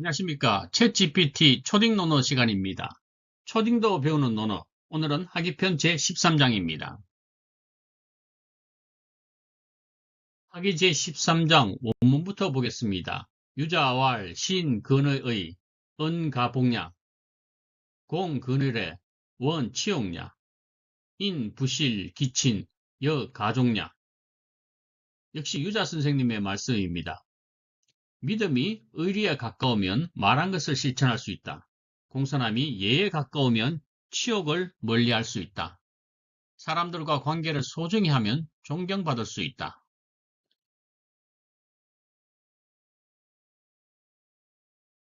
안녕하십니까. 챗GPT 초딩 논어 시간입니다. 초딩도 배우는 논어. 오늘은 하기편 제13장입니다. 하기 제13장 원문부터 보겠습니다. 유자왈 신 근의 은 가복냐 공 그늘에 원 치용냐 인 부실 기친 여 가족냐 역시 유자 선생님의 말씀입니다. 믿음이 의리에 가까우면 말한 것을 실천할 수 있다. 공손함이 예에 가까우면 치욕을 멀리할 수 있다. 사람들과 관계를 소중히 하면 존경받을 수 있다.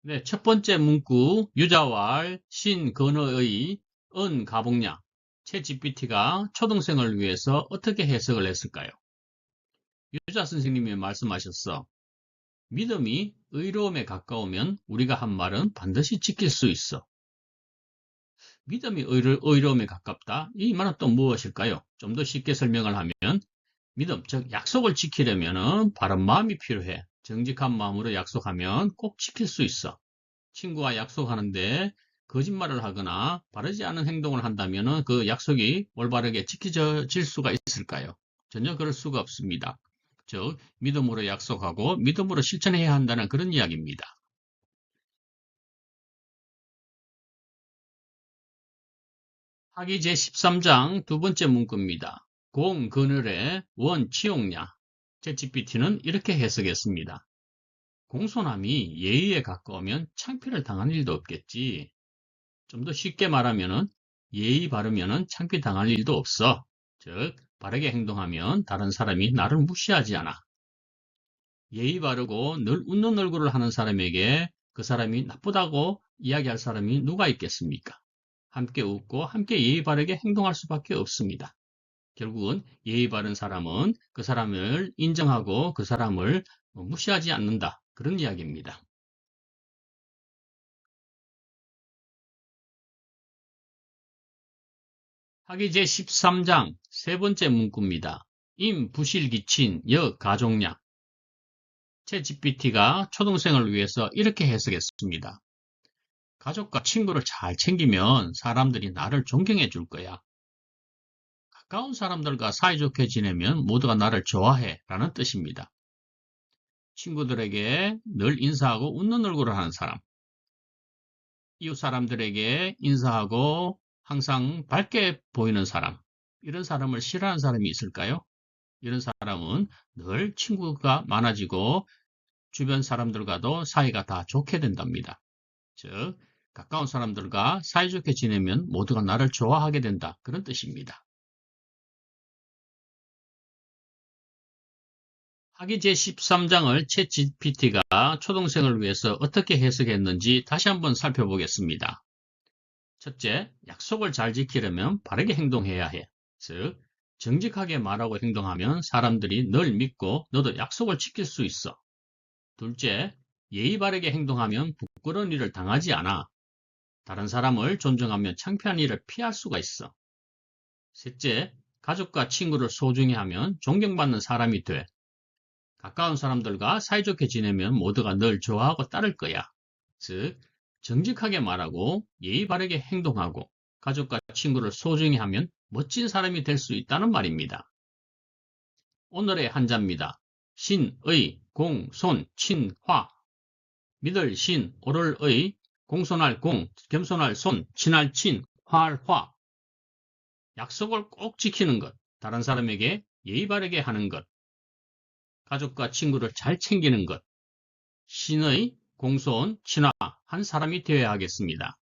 네, 첫 번째 문구 유자왈 신건어의 은 가복냐 채 GPT가 초등생을 위해서 어떻게 해석을 했을까요? 유자 선생님이 말씀하셨어. 믿음이 의로움에 가까우면 우리가 한 말은 반드시 지킬 수 있어. 믿음이 의로, 의로움에 가깝다? 이 말은 또 무엇일까요? 좀 더 쉽게 설명을 하면 믿음, 즉 약속을 지키려면 바른 마음이 필요해. 정직한 마음으로 약속하면 꼭 지킬 수 있어. 친구와 약속하는데 거짓말을 하거나 바르지 않은 행동을 한다면 그 약속이 올바르게 지켜질 수가 있을까요? 전혀 그럴 수가 없습니다. 즉 믿음으로 약속하고 믿음으로 실천해야 한다는 그런 이야기입니다. 하기 제13장 두 번째 문구입니다. 공 그늘에 원 치용냐 챗GPT는 이렇게 해석했습니다. 공손함이 예의에 가까우면 창피를 당할 일도 없겠지. 좀 더 쉽게 말하면 예의 바르면 창피 당할 일도 없어. 즉 바르게 행동하면 다른 사람이 나를 무시하지 않아. 예의 바르고 늘 웃는 얼굴을 하는 사람에게 그 사람이 나쁘다고 이야기할 사람이 누가 있겠습니까? 함께 웃고 함께 예의 바르게 행동할 수밖에 없습니다. 결국은 예의 바른 사람은 그 사람을 인정하고 그 사람을 무시하지 않는다. 그런 이야기입니다. 하기 제13장 세 번째 문구입니다. 임 부실 기친 여 가족량 제 GPT가 초등생을 위해서 이렇게 해석했습니다. 가족과 친구를 잘 챙기면 사람들이 나를 존경해 줄 거야. 가까운 사람들과 사이좋게 지내면 모두가 나를 좋아해 라는 뜻입니다. 친구들에게 늘 인사하고 웃는 얼굴을 하는 사람. 이웃 사람들에게 인사하고 항상 밝게 보이는 사람, 이런 사람을 싫어하는 사람이 있을까요? 이런 사람은 늘 친구가 많아지고 주변 사람들과도 사이가 다 좋게 된답니다. 즉, 가까운 사람들과 사이좋게 지내면 모두가 나를 좋아하게 된다. 그런 뜻입니다. 하기 제13장을 챗 GPT가 초등생을 위해서 어떻게 해석했는지 다시 한번 살펴보겠습니다. 첫째, 약속을 잘 지키려면 바르게 행동해야 해. 즉, 정직하게 말하고 행동하면 사람들이 널 믿고 너도 약속을 지킬 수 있어. 둘째, 예의 바르게 행동하면 부끄러운 일을 당하지 않아. 다른 사람을 존중하면 창피한 일을 피할 수가 있어. 셋째, 가족과 친구를 소중히 하면 존경받는 사람이 돼. 가까운 사람들과 사이좋게 지내면 모두가 널 좋아하고 따를 거야. 즉, 정직하게 말하고 예의 바르게 행동하고 가족과 친구를 소중히 하면 멋진 사람이 될 수 있다는 말입니다. 오늘의 한자입니다. 신 의, 공, 손, 친, 화. 믿을 신, 오를 의, 공손할 공, 겸손할 손, 친할 친, 화할 화. 약속을 꼭 지키는 것, 다른 사람에게 예의 바르게 하는 것, 가족과 친구를 잘 챙기는 것, 신의 공손, 친화 한 사람이 되어야 하겠습니다.